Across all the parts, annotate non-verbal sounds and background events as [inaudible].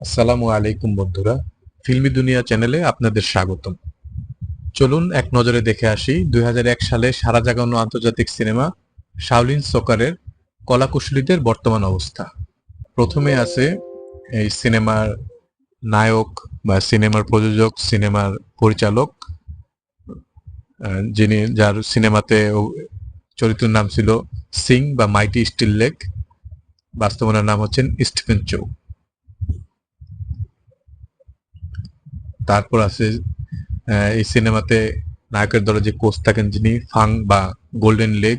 আসসালামু আলাইকুম বন্ধুরা, ফিল্মি দুনিয়া চ্যানেলে আপনাদের স্বাগতম। চলুন এক নজরে দেখে আসি দুই হাজার এক সালে সারা জাগানো আন্তর্জাতিক সিনেমা শাওলিন সকারের কলাকুশলীদের বর্তমান অবস্থা। প্রথমে আছে এই সিনেমার নায়ক বা সিনেমার প্রযোজক, সিনেমার পরিচালক যিনি যার সিনেমাতে চরিত্রের নাম ছিল সিং বা মাইটি স্টিল লেক। বাস্তবনার নাম হচ্ছেন স্টিফেন চৌ। তারপর আছে এই সিনেমাতে নায়কের দলে যে কোচ থাকেন যিনি, ফাং বা গোল্ডেন লেগ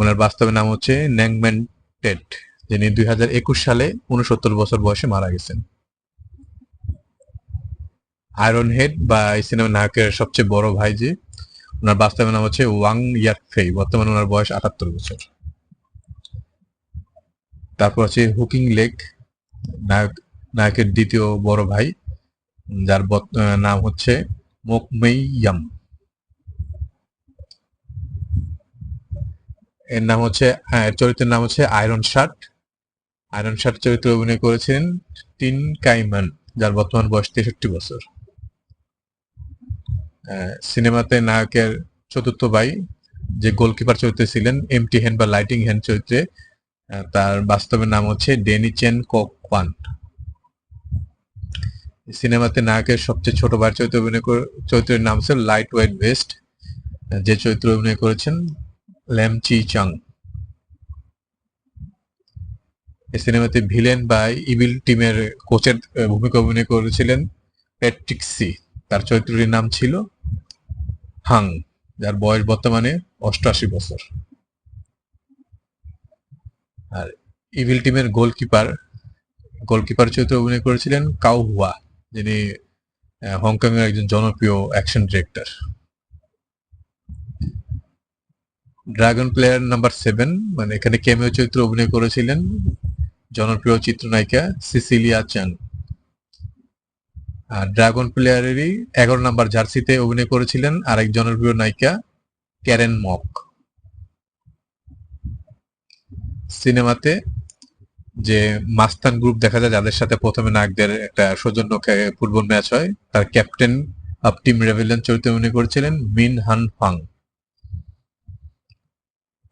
ওনার বাস্তবে নাম হচ্ছে ন্যাংম্যান টেট যিনি দুই হাজার একুশ সালে উনসত্তর বছর বয়সে মারা গেছেন। আয়রন হেড বা এই সিনেমার নায়কের সবচেয়ে বড় ভাই যে, ওনার বাস্তবে নাম হচ্ছে ওয়াং ইয়াক ফেই বর্তমানে ওনার বয়স আটাত্তর বছর। তারপর আছে হুকিং লেক নায়ক, নায়কের দ্বিতীয় বড় ভাই। যার নাম হচ্ছে মোকমেইয়াম। এর নাম হচ্ছে আহ, চরিত্রের নাম হচ্ছে আয়রন শার্ট। আয়রন শার্ট চরিত্রে অভিনয় করেছেন টিন কাইমান যার বর্তমান বয়স তেষট্টি বছর। সিনেমাতে নায়কের চতুর্থ ভাই যে গোলকিপার চরিত্রে ছিলেন এমটি হ্যান্ড বা লাইটিং হ্যান্ড চরিত্রে তার বাস্তবের নাম হচ্ছে ডেনি চেন কোয়ান সিনেমাতে নায়কের সবচেয়ে ছোট ভাইয়ের চরিত্রে অভিনয় চরিত্রের নাম হচ্ছে লাইট ওয়েট বেস্ট যে চরিত্রে অভিনয় করেছেন ল্যাম চি চাং এই সিনেমাতে ভিলেন বা ইভিল টিমের কোচের ভূমিকা অভিনয় করেছিলেন প্যাট্রিক সি তার চরিত্রটির নাম ছিল হাং যার বয়স বর্তমানে অষ্টআশি বছর। আর ইভিল টিমের গোলকিপার গোলকিপার চরিত্রে অভিনয় করেছিলেন কাউ হুয়া যিনি হংকং এর একজন জনপ্রিয় action director dragon player number seven মানে এখানে কেমিও চরিত্রে অভিনয় করেছিলেন জনপ্রিয় চিত্রনায়িকা সিসিলিয়া চান। আর ড্রাগন প্লেয়ারেরই এগারো নাম্বার জার্সিতে অভিনয় করেছিলেন আরেক জনপ্রিয় নায়িকা ক্যারেন মক সিনেমাতে যে মাস্তান গ্রুপ দেখা যায় যাদের সাথে প্রথমে নায়কদের একটা সৌজন্য ফুটবল ম্যাচ হয়, তার ক্যাপ্টেন অফ টিম রেভিলিয়ন চরিত্রে অভিনয় করেছিলেন মিন হান ফাং।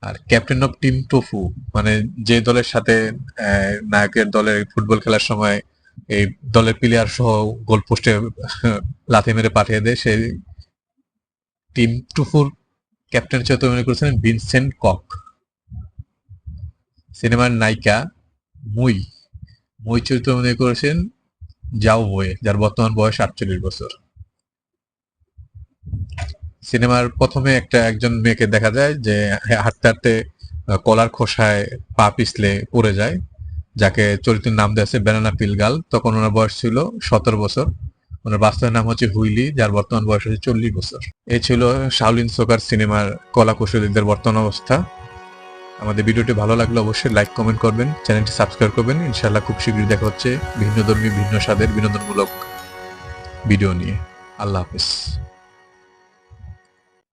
আর ক্যাপ্টেন অফ টিম টোফু মানে যে দলের সাথে নায়কের দলের ফুটবল খেলার সময় এই দলের প্লেয়ার সহ গোল পোস্টে [laughs] লাথি মেরে পাঠিয়ে দেয়, সেই টিম টুফুর ক্যাপ্টেন চরিত্রে অভিনয় করেছিলেন ভিনসেন্ট কক। সিনেমার নায়িকা মুই মুই চরিত্রে অভিনয় করেছেন জাও ওয়ে যার বর্তমান বয়স আটচল্লিশ বছর। সিনেমার প্রথমে একটা একজন মেয়েকে দেখা যায় যে হাঁটতে হাঁটতে কলার খোসায় পা পিছলে পড়ে যায়, যাকে চরিত্রের নাম দেওয়া আছে ব্যানানা পিলগাল তখন ওনার বয়স ছিল সতেরো বছর। ওনার বাস্তবের নাম হচ্ছে হুইলি, যার বর্তমান বয়স হচ্ছে চল্লিশ বছর। এ ছিল শাওলিন সোকার সিনেমার কলা কুশলীদের বর্তমান অবস্থা। আমাদের ভিডিওটি ভালো লাগলে অবশ্যই লাইক কমেন্ট করবেন। চ্যানেলটি সাবস্ক্রাইব করবেন। ইনশাল্লাহ খুব শীঘ্রই দেখা হচ্ছে ভিন্ন ধর্মী ভিন্ন স্বাদের বিনোদনমূলক ভিডিও নিয়ে। আল্লাহ হাফিজ।